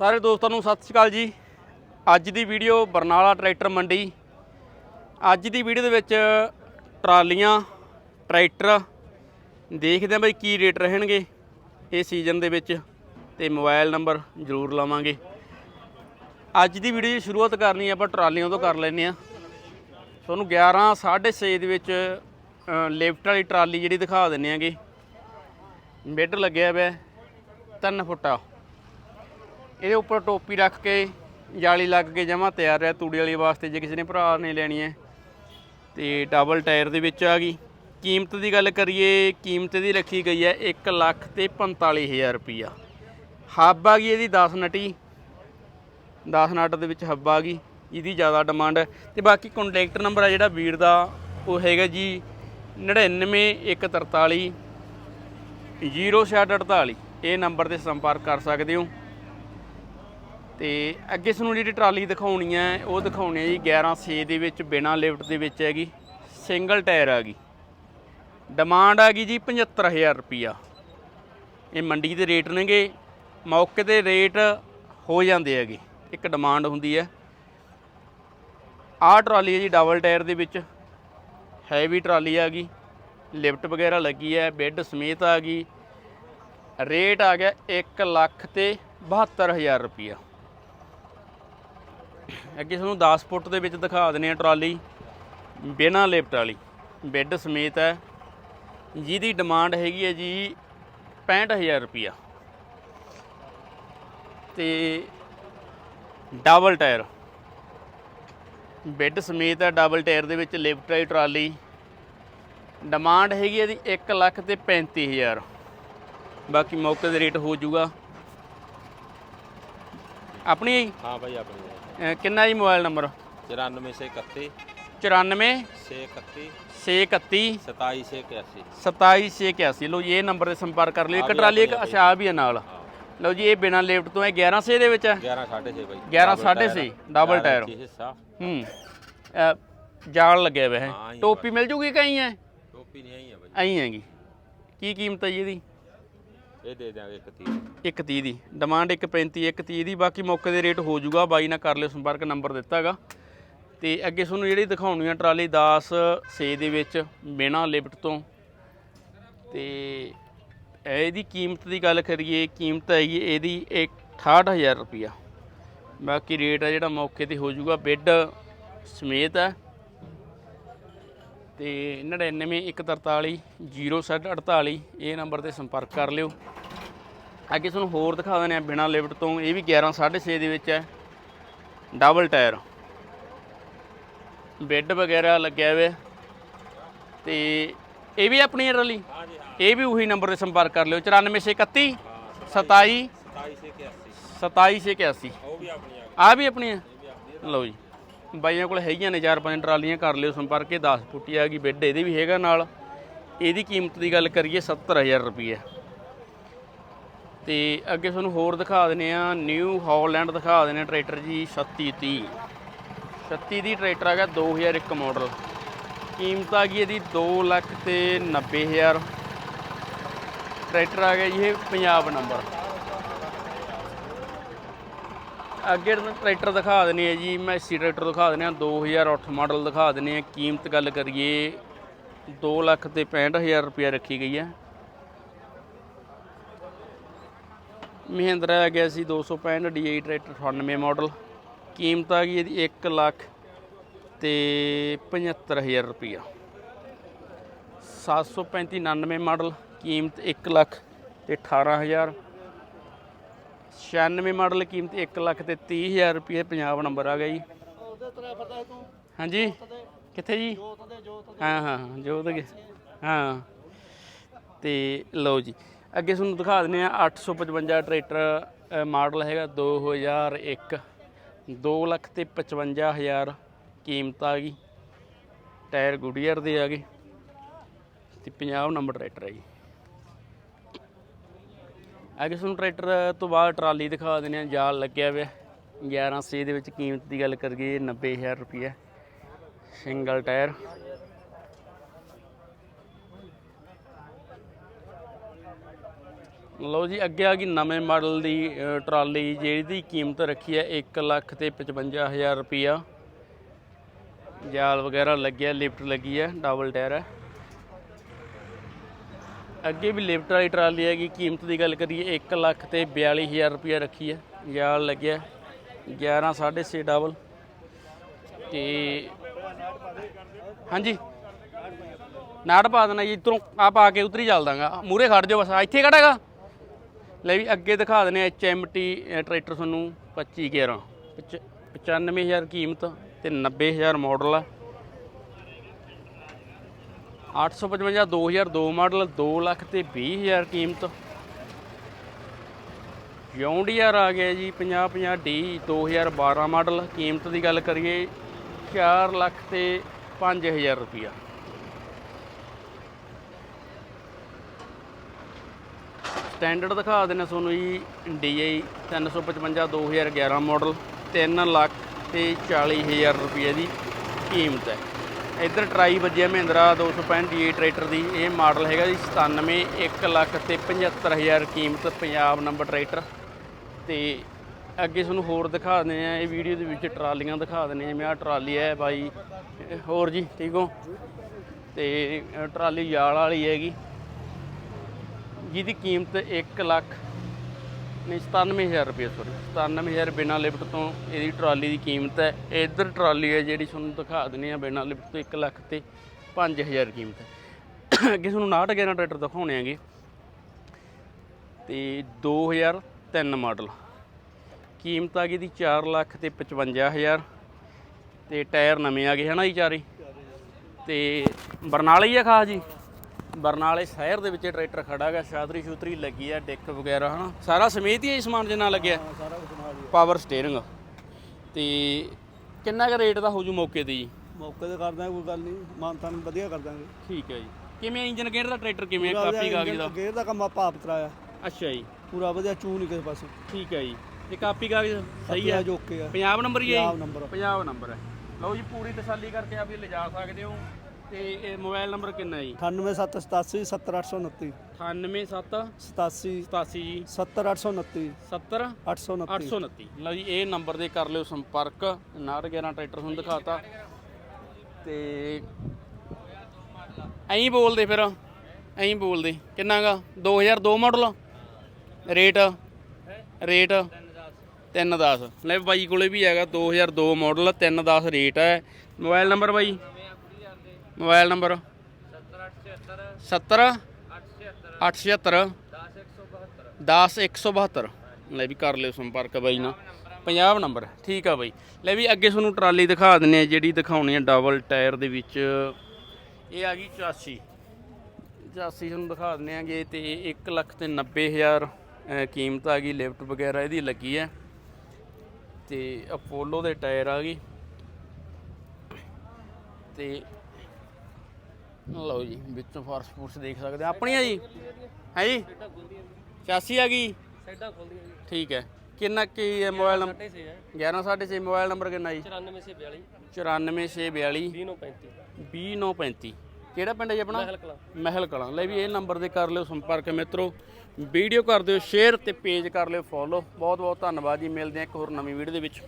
ਸਾਰੇ ਦੋਸਤਾਂ ਨੂੰ ਸਤਿ ਸ਼੍ਰੀ ਅਕਾਲ ਜੀ। ਅੱਜ ਦੀ ਵੀਡੀਓ ਬਰਨਾਲਾ ਟਰੈਕਟਰ ਮੰਡੀ। ਅੱਜ ਦੀ ਵੀਡੀਓ ਦੇ ਵਿੱਚ ਟਰਾਲੀਆਂ, ਟਰੈਕਟਰ ਦੇਖਦੇ ਹਾਂ ਬਈ ਕੀ ਰੇਟ ਰਹਿਣਗੇ ਇਹ ਸੀਜ਼ਨ ਦੇ ਵਿੱਚ ਤੇ ਮੋਬਾਈਲ ਨੰਬਰ ਜ਼ਰੂਰ ਲਵਾਂਗੇ। ਅੱਜ ਦੀ ਵੀਡੀਓ ਦੀ ਸ਼ੁਰੂਆਤ ਕਰਨੀ ਆਪਾਂ ਟਰਾਲੀਆਂ ਤੋਂ ਕਰ ਲੈਨੇ ਆ ਤੁਹਾਨੂੰ 11 6.5 ਦੇ ਵਿੱਚ ਲਿਫਟ ਵਾਲੀ ਟਰਾਲੀ ਜਿਹੜੀ ਦਿਖਾ ਦਿੰਨੇ ਆਗੇ ਮਿੱਡ ਲੱਗਿਆ ਹੋਇਆ 3 ਫੁੱਟਾ। ਇਹਦੇ ਉੱਪਰ ਟੋਪੀ ਰੱਖ ਕੇ ਜਾਲੀ ਲੱਗ ਕੇ ਜਮਾ ਤਿਆਰ ਹੈ ਤੂੜੀ ਵਾਲੀ ਵਾਸਤੇ ਜੇ ਕਿਸੇ ਨੇ ਭਰਾ ਨੇ ਲੈਣੀ ਹੈ। ਤੇ ਡਬਲ ਟਾਇਰ ਦੇ ਵਿੱਚ ਆ ਗਈ। ਕੀਮਤ ਦੀ ਗੱਲ ਕਰੀਏ, ਕੀਮਤ ਦੀ ਰੱਖੀ ਗਈ ਹੈ 1 ਲੱਖ ਤੇ 45000 ਰੁਪਈਆ। ਹੱਬ ਆ ਗਈ ਇਹਦੀ 10 ਨਟੀ। 10 ਨਟ ਦੇ ਵਿੱਚ ਹੱਬ ਆ ਗਈ। ਇਹਦੀ ਜ਼ਿਆਦਾ ਡਿਮਾਂਡ ਹੈ। ਤੇ ਬਾਕੀ ਕੰਟੈਕਟ ਨੰਬਰ ਆ ਜਿਹੜਾ ਵੀਰ ਦਾ, ਉਹ ਹੈਗਾ ਜੀ 99143 0648 ਇਹ ਨੰਬਰ ਤੇ ਸੰਪਰਕ ਕਰ ਸਕਦੇ ਹੋ। ਤੇ ਅੱਗੇ ਤੁਹਾਨੂੰ ਜਿਹੜੀ ਟਰਾਲੀ ਦਿਖਾਉਣੀ ਹੈ, ਉਹ ਦਿਖਾਉਣੀ ਹੈ ਜੀ 11 ਦੇ ਵਿੱਚ, ਬਿਨਾ ਲਿਫਟ ਦੇ ਵਿੱਚ ਹੈਗੀ। ਸਿੰਗਲ ਟਾਇਰ ਆ ਗਈ। ਡਿਮਾਂਡ ਆ ਗਈ ਜੀ 75000 ਰੁਪਿਆ ਇਹ ਮੰਡੀ ਦੇ ਰੇਟ ਨੇਗੇ। ਮੌਕੇ ਤੇ ਰੇਟ ਹੋ ਜਾਂਦੇ ਹੈਗੇ। ਇੱਕ ਡਿਮਾਂਡ ਹੁੰਦੀ ਹੈ। ਆਹ ਟਰਾਲੀ ਹੈ ਜੀ ਡਬਲ ਟਾਇਰ ਦੇ ਵਿੱਚ। ਹੈਵੀ ਟਰਾਲੀ ਆ ਗਈ। ਲਿਫਟ ਵਗੈਰਾ ਲੱਗੀ ਹੈ, ਬੈੱਡ ਸਮੇਤ ਆ ਗਈ। ਰੇਟ ਆ ਗਿਆ 1 ਲੱਖ ਤੇ 72000 ਰੁਪਿਆ ਅੱਗੇ ਤੁਹਾਨੂੰ 10 ਫੁੱਟ ਦੇ ਵਿੱਚ ਦਿਖਾ ਦਿੰਦੇ ਆ ਟਰਾਲੀ। ਬਿਨਾ ਲਿਫਟ ਵਾਲੀ। ਬੈੱਡ ਸਮੇਤ ਹੈ। ਜਿਹਦੀ ਡਿਮਾਂਡ ਹੈਗੀ ਹੈ ਜੀ 65000 ਰੁਪਿਆ ਤੇ ਡਬਲ ਟਾਇਰ ਬੈੱਡ ਸਮੇਤ ਹੈ ਡਬਲ ਟਾਇਰ ਦੇ ਵਿੱਚ ਲਿਫਟ ਵਾਲੀ ਟਰਾਲੀ। ਡਿਮਾਂਡ ਹੈਗੀ ਹੈ ਦੀ 1 ਲੱਖ ਤੇ 35000 ਬਾਕੀ ਮੌਕੇ ਦੇ ਰੇਟ ਹੋ ਜਾਊਗਾ। ਆਪਣੀ ਹੈ ਜੀ? ਆਪਣੀ ਅ, ਕਿੰਨਾ ਜੀ ਮੋਬਾਈਲ ਨੰਬਰ? 9431 94 ਜੀ ਇਹ ਨੰਬਰ ਤੇ ਸੰਪਰਕ ਕਰ ਲਿਓ। ਇੱਕ ਟਰਾਲੀ ਇੱਕ ਅਸ਼ਾ ਵੀ ਹੈ ਨਾਲ। ਲਓ ਜੀ ਇਹ ਬਿਨਾਂ ਲਿਫਟ ਤੋਂ ਹੈ। 11 ਸੇ ਦੇ ਵਿੱਚ? ਹੈ 11:30 ਬਾਈ। 11.5 ਡਬਲ ਟਾਇਰ ਜੀ ਹੂੰ। ਜਾਲ ਲੱਗਿਆ ਹੋਇਆ ਟੋਪੀ ਮਿਲ ਜੂਗੀ ਕਹੀਂ ਹੈ? ਟੋਪੀ ਨਹੀਂ ਆਈ ਆ ਬਾਈ। ਐਂ ਹੈਗੀ। ਕੀ ਕੀਮਤ ਹੈ ਜੀ ਇਹਦੀ? ਇਹ ਦੇ ਦਿਆਂਗੇ 31 ਇੱਕ 30 ਦੀ। ਡਿਮਾਂਡ 135 ਇੱਕ 30 ਦੀ। ਬਾਕੀ ਮੌਕੇ ਦੇ ਰੇਟ ਹੋ ਜਾਊਗਾ ਬਾਈ ਨਾਲ ਕਰ ਲਿਓ ਸੰਪਰਕ, ਨੰਬਰ ਦਿੱਤਾ ਹੈਗਾ। ਤੇ ਅੱਗੇ ਤੁਹਾਨੂੰ ਜਿਹੜੀ ਦਿਖਾਉਣੀ ਆ ਟਰਾਲੀ, ਦਾਸ ਸੇ ਦੇ ਵਿੱਚ ਬਿਨਾ ਲਿਫਟ ਤੋਂ। ਤੇ ਇਹਦੀ ਕੀਮਤ ਦੀ ਗੱਲ ਕਰੀਏ, ਕੀਮਤ ਹੈਗੀ ਇਹਦੀ 68000 ਰੁਪਿਆ ਬਾਕੀ ਰੇਟ ਆ ਜਿਹੜਾ ਮੌਕੇ ਤੇ ਹੋ ਜਾਊਗਾ ਬਿੱਡ ਸਮੇਤ ਹੈ। ਤੇ 9914306048 ਇਹ ਨੰਬਰ ਤੇ ਸੰਪਰਕ ਕਰ ਲਿਓ। ਅੱਗੇ ਤੁਹਾਨੂੰ ਹੋਰ ਦਿਖਾ ਦਿੰਦੇ ਆ ਬਿਨਾ ਲਿਫਟ ਤੋਂ। ਇਹ ਵੀ 11 6.5 ਦੇ ਵਿੱਚ ਹੈ। ਡਬਲ ਟਾਇਰ ਬੈੱਡ ਵਗੈਰਾ ਲੱਗਿਆ ਹੋਇਆ। ਤੇ ਇਹ ਵੀ ਆਪਣੀ ਟਰਾਲੀ? ਇਹ ਵੀ ਉਹੀ ਨੰਬਰ ਤੇ ਸੰਪਰਕ ਕਰ ਲਿਓ। 9431 27 2781 2781 ਉਹ ਵੀ ਆਪਣੀ ਆ। ਵੀ ਆਪਣੀ ਲਓ ਜੀ। ਬਾਈਆਂ ਕੋਲ ਹੈਗੀਆਂ ਨੇ ਚਾਰ ਪੰਜ ਟਰਾਲੀਆਂ, ਕਰ ਲਿਓ ਸੰਪਰਕ, ਇਹ 10 ਫੁੱਟੀ ਆ ਗਈ ਬੈੱਡ ਇਹਦੇ ਵੀ ਹੈਗਾ ਨਾਲ। ਇਹਦੀ ਕੀਮਤ ਦੀ ਗੱਲ ਕਰੀਏ 70000 ਰੁਪਏ ਤੇ ਅੱਗੇ ਤੁਹਾਨੂੰ ਹੋਰ ਦਿਖਾ ਦਿੰਨੇ ਆ ਨਿਊ ਹਾਲੈਂਡ ਦਿਖਾ ਦਿੰਨੇ ਟਰੈਕਟਰ ਜੀ 3630 36 ਦੀ ਟਰੈਕਟਰ ਹੈਗਾ 2001 ਮਾਡਲ ਕੀਮਤ ਆ ਗਈ ਇਹਦੀ 2 ਲੱਖ ਤੇ 90000 ਟਰੈਕਟਰ ਆ ਗਿਆ ਜੀ ਇਹ ਪੰਜਾਬ ਨੰਬਰ ਅੱਗੇ ਟਰੈਕਟਰ ਦਿਖਾ ਦਿੰਨੇ ਆ ਜੀ ਮੈਸੀ ਟਰੈਕਟਰ ਦਿਖਾ ਦਿੰਨੇ ਆ 2008 ਮਾਡਲ ਦਿਖਾ ਦਿੰਨੇ ਆ। ਕੀਮਤ ਗੱਲ ਕਰੀਏ 2 ਲੱਖ ਤੇ 65000 ਰੁਪਏ ਰੱਖੀ ਗਈ ਹੈ ਮਹਿੰਦਰਾ ਆ ਗਿਆ ਸੀ 265 DI ਟਰੈਕਟਰ 98 ਮਾਡਲ। ਕੀਮਤ ਆ ਗਈ ਇਹਦੀ 1 ਲੱਖ ਤੇ 75000 ਰੁਪਇਆ। 735 99 ਮਾਡਲ, ਕੀਮਤ 1 ਲੱਖ ਤੇ 18000 96 ਮਾਡਲ ਕੀਮਤ 1 ਲੱਖ ਤੇ 30000 ਰੁਪਏ ਪੰਜਾਬ ਨੰਬਰ ਆ ਗਿਆ ਜੀ। ਹਾਂਜੀ। ਕਿੱਥੇ ਜੀ? ਹਾਂ ਹਾਂ ਜੋਤ ਗਿਆ ਹਾਂ। ਤੇ ਲਓ ਜੀ ਅੱਗੇ ਤੁਹਾਨੂੰ ਦਿਖਾ ਦਿੰਦੇ ਆ 855 ਟਰੈਕਟਰ ਮਾਡਲ ਹੈਗਾ 2001 2 ਲੱਖ ਤੇ 55000 ਕੀਮਤ ਆ ਗਈ। ਟਾਇਰ ਗੁਡੀਅਰ ਦੇ ਆ ਗਏ। ਤੇ ਪੰਜਾਬ ਨੰਬਰ ਟਰੈਕਟਰ ਹੈ ਜੀ। ਅੱਗੇ ਤੁਹਾਨੂੰ ਟਰੈਕਟਰ ਤੋਂ ਬਾਅਦ ਟਰਾਲੀ ਦਿਖਾ ਦਿੰਦੇ ਆ ਜਾਲ ਲੱਗਿਆ ਹੋਇਆ 11 ਸੀ ਦੇ ਵਿੱਚ ਕੀਮਤ ਦੀ ਗੱਲ ਕਰੀਏ 90000 ਰੁਪਏ ਸਿੰਗਲ ਟਾਇਰ। ਲਓ ਜੀ, ਅੱਗੇ ਆ ਗਈ ਨਵੇਂ ਮਾਡਲ ਦੀ ਟਰਾਲੀ ਜਿਹਦੀ ਕੀਮਤ ਰੱਖੀ ਹੈ 1 ਲੱਖ ਤੇ 55000 ਰੁਪਿਆ ਜਾਲ ਵਗੈਰਾ ਲੱਗਿਆ, ਲਿਫਟ ਲੱਗੀ ਹੈ, ਡਬਲ ਟਾਇਰ ਹੈ। ਅੱਗੇ ਵੀ ਲਿਫਟ ਵਾਲੀ ਟਰਾਲੀ ਹੈਗੀ, ਕੀਮਤ ਦੀ ਗੱਲ ਕਰੀਏ 1 ਲੱਖ ਤੇ 42000 ਰੁਪਿਆ ਰੱਖੀ ਹੈ ਯਾਰ ਲੱਗਿਆ 11 6.5 ਡਬਲ। ਤੇ ਹਾਂਜੀ। ਨਾੜ ਪਾ ਦੇਣਾ ਜੀ, ਇਧਰੋਂ ਆ ਪਾ ਕੇ ਉਤਰੀ ਚੱਲ ਦਾਂਗਾ। ਮੂਰੇ ਖੜ ਜਾਓ ਬਸ, ਆਹ ਇੱਥੇ ਖੜਾਗਾ ਲੈ ਵੀ ਅੱਗੇ ਦਿਖਾ ਦਨੇ ਐਚ ਐਮ ਟੀ ਟਰੈਕਟਰ ਤੁਹਾਨੂੰ 25 11 95000 ਕੀਮਤ ਤੇ 90000 ਮਾਡਲ ਆ। 855 2002 ਮਾਡਲ 2 ਲੱਖ ਤੇ 20000 ਕੀਮਤ। ਜੌਂਡੀਆਰ ਆ ਗਿਆ ਜੀ 50 50 ਡੀ 2012 ਮਾਡਲ। ਕੀਮਤ ਦੀ ਗੱਲ ਕਰੀਏ 4 ਲੱਖ ਤੇ 5000 ਰੁਪਿਆ ਸਟੈਂਡਰਡ ਦਿਖਾ ਦਿੰਦੇ ਤੁਹਾਨੂੰ ਜੀ DI 355 2011 ਮਾਡਲ 3 ਲੱਖ ਤੇ 40000 ਰੁਪਏ ਦੀ ਕੀਮਤ ਹੈ। ਇੱਧਰ ਟਰਾਈ ਵੱਜਿਆ ਮਹਿੰਦਰਾ 265 ਟਰੈਕਟਰ ਦੀ। ਇਹ ਮਾਡਲ ਹੈਗਾ ਜੀ 97 1 ਲੱਖ ਤੇ 75000 ਕੀਮਤ ਪੰਜਾਬ ਨੰਬਰ ਟਰੈਕਟਰ। ਤੇ ਅੱਗੇ ਤੁਹਾਨੂੰ ਹੋਰ ਦਿਖਾ ਦਿੰਦੇ ਆ ਇਹ ਵੀਡੀਓ ਦੇ ਵਿੱਚ ਟਰਾਲੀਆਂ ਦਿਖਾ ਦਿੰਦੇ ਆ ਜਿਵੇਂ ਆਹ ਟਰਾਲੀ ਹੈ ਬਾਈ, ਹੋਰ ਜੀ, ਠੀਕ ਹੋ? ਤੇ ਟਰਾਲੀ ਯਾਲ ਵਾਲੀ ਹੈਗੀ। ਜਿਹਦੀ ਕੀਮਤ 1 ਲੱਖ ਨਹੀਂ 97000 ਰੁਪਏ ਸੋਰੀ 97000 ਬਿਨਾ ਲਿਫਟ ਤੋਂ ਇਹਦੀ ਟਰਾਲੀ ਦੀ ਕੀਮਤ ਹੈ। ਇਧਰ ਟਰਾਲੀ ਹੈ ਜਿਹੜੀ ਤੁਹਾਨੂੰ ਦਿਖਾ ਦਿੰਦੇ ਆ ਬਿਨਾ ਲਿਫਟ ਤੋਂ 1 ਲੱਖ ਤੇ 5000 ਕੀਮਤ ਹੈ। ਅੱਗੇ ਤੁਹਾਨੂੰ 69 11 ਟਰੈਕਟਰ ਦਿਖਾਉਣੇ ਆਗੇ ਤੇ 2003 ਮਾਡਲ। ਕੀਮਤ ਆ ਗਈ ਦੀ 4 ਲੱਖ ਤੇ 55000 ਤੇ ਟਾਇਰ ਨਵੇਂ ਆ ਗਏ ਹਨਾ ਜੀ ਚਾਰੇ। ਤੇ ਬਰਨਾਲੇ ਹੀ ਆ ਖਾਸ ਜੀ? ਬਰਨਾਲੇ ਸ਼ਹਿਰ ਦੇ ਵਿੱਚ ਇਹ ਟਰੈਕਟਰ ਖੜਾ ਹੈਗਾ ਛਾਤਰੀ ਛੂਤਰੀ ਲੱਗੀ ਆ ਡੈਕ ਵਗੈਰਾ ਹਨਾ? ਸਾਰਾ ਸਮੇਤ ਹੀ ਇਹ ਸਮਾਨ ਜਿੰਨਾ ਲੱਗਿਆ? ਸਾਰਾ ਕੁਝ ਨਾਲ ਹੀ ਪਾਵਰ ਸਟੀਅਰਿੰਗ ਤੇ ਕਿੰਨਾ ਕੁ ਰੇਟ ਦਾ ਹੋ ਜੂ ਮੌਕੇ ਤੇ ਜੀ? ਮੌਕੇ ਤੇ ਕਰਦਾ ਕੋਈ ਗੱਲ ਨਹੀਂ। ਮਾਨਤਾਨ ਵਧੀਆ ਕਰ ਦਾਂਗੇ। ਠੀਕ ਹੈ ਜੀ। ਕਿਵੇਂ ਇੰਜਨ ਗੇਅਰ ਦਾ ਟਰੈਕਟਰ ਕਿਵੇਂ ਕਾਪੀ ਕਾਗਜ਼ ਦਾ। ਗੇਅਰ ਦਾ ਕੰਮ ਆਪਾਂ ਆਪ ਕਰਾਇਆ। ਅੱਛਾ ਜੀ। ਪੂਰਾ ਵਧੀਆ ਚੂ ਨਹੀਂ ਕਿਸੇ ਪਾਸੇ। ਠੀਕ ਹੈ ਜੀ। ਤੇ ਕਾਪੀ ਕਾਗਜ਼ ਸਹੀ ਹੈ ਜੋਕੇ ਆ। ਪੰਜਾਬ ਨੰਬਰ ਹੀ ਹੈ ਪੰਜਾਬ ਜੀ ਨੰਬਰ। ਪੰਜਾਬ ਨੰਬਰ। ਹੈ ਲਓ ਜੀ ਪੂਰੀ ਤਸੱਲੀ ਕਰਕੇ ਆਪ ਇਹ ਲਿਜਾ ਸਕਦੇ ਹੋ। ਤੇ ਇਹ ਮੋਬਾਈਲ ਨੰਬਰ ਕਿੰਨਾ ਜੀ? 98787 70829 987 87 87 ਜੀ 70829 70 829 829 ਲਓ ਜੀ ਇਹ ਨੰਬਰ ਦੇ ਕਰ ਲਿਓ ਸੰਪਰਕ। 911 ਟਰੈਕਟਰ ਤੁਹਾਨੂੰ ਦਿਖਾਤਾ। ਤੇ ਐਂ ਬੋਲਦੇ ਫਿਰ। ਐਂ ਬੋਲਦੇ। ਕਿੰਨਾਗਾ? 2002 ਮਾਡਲ। ਰੇਟ। ਰੇਟ। 310 ਲੈ ਬਾਈ ਕੋਲੇ ਵੀ ਹੈਗਾ 2002 ਮਾਡਲ। 310 ਰੇਟ ਹੈ। ਮੋਬਾਈਲ ਨੰਬਰ ਬਾਈ? Mobile number? 70 876 10172 ਲੈ ਵੀ ਕਰ ਲਿਓ ਸੰਪਰਕ ਬਾਈ ਨਾਲ। ਪੰਜਾਬ ਨੰਬਰ, ਠੀਕ ਆ ਬਾਈ। ਲੈ ਵੀ ਅੱਗੇ ਤੁਹਾਨੂੰ ਟਰਾਲੀ ਦਿਖਾ ਦਿੰਨੇ ਆ, ਜਿਹੜੀ ਦਿਖਾਉਣੀ ਆ ਡਬਲ ਟਾਇਰ ਦੇ ਵਿੱਚ। ਇਹ ਆ ਗਈ 84 84 ਤੁਹਾਨੂੰ ਦਿਖਾ ਦਿੰਨੇ ਆਗੇ ਤੇ 1 ਲੱਖ ਤੇ 90000 ਹਜ਼ਾਰ ਕੀਮਤ ਆ ਗਈ, ਲਿਫਟ ਵਗੈਰਾ ਇਹਦੀ ਲੱਗੀ ਹੈ ਤੇ ਅਪੋਲੋ ਦੇ ਟਾਇਰ ਆ ਗਈ ਤੇ ਲਓ ਜੀ ਵਿੱਚੋਂ ਫਾਰਸ ਫੂਰਸ ਦੇਖ ਸਕਦੇ ਆ। ਆਪਣੀ ਆ ਜੀ? ਹੈ ਜੀ? 86 ਆ ਗਈ? ਸਾਈਡਾਂ ਖੋਲਦੀਆਂ ਜੀ। ਠੀਕ ਹੈ। ਕਿੰਨਾ ਕੀ ਹੈ ਮੋਬਾਈਲ ਨੰਬਰ ਸੇ ਹੈ 11 ਮੋਬਾਈਲ ਨੰਬਰ ਕਿੰਨਾ ਜੀ? 94 ਸੇ 42 94642 2035 20935 ਕਿਹੜਾ ਪਿੰਡ ਹੈ ਜੀ ਆਪਣਾ? ਮਹਿਲ ਕਲਾਂ। ਮਹਿਲ ਕਲਾਂ। ਲੈ ਵੀ ਇਹ ਨੰਬਰ ਤੇ ਕਰ ਲਿਓ ਸੰਪਰਕ ਮਿੱਤਰੋ। ਵੀਡੀਓ ਕਰ ਦਿਓ ਸ਼ੇਅਰ ਤੇ ਪੇਜ ਕਰ ਲਿਓ ਫੋਲੋ। ਬਹੁਤ ਬਹੁਤ ਧੰਨਵਾਦ ਜੀ। ਮਿਲਦੇ ਹਾਂ ਇੱਕ ਹੋਰ ਨਵੀਂ ਵੀਡੀਓ ਦੇ ਵਿੱਚ।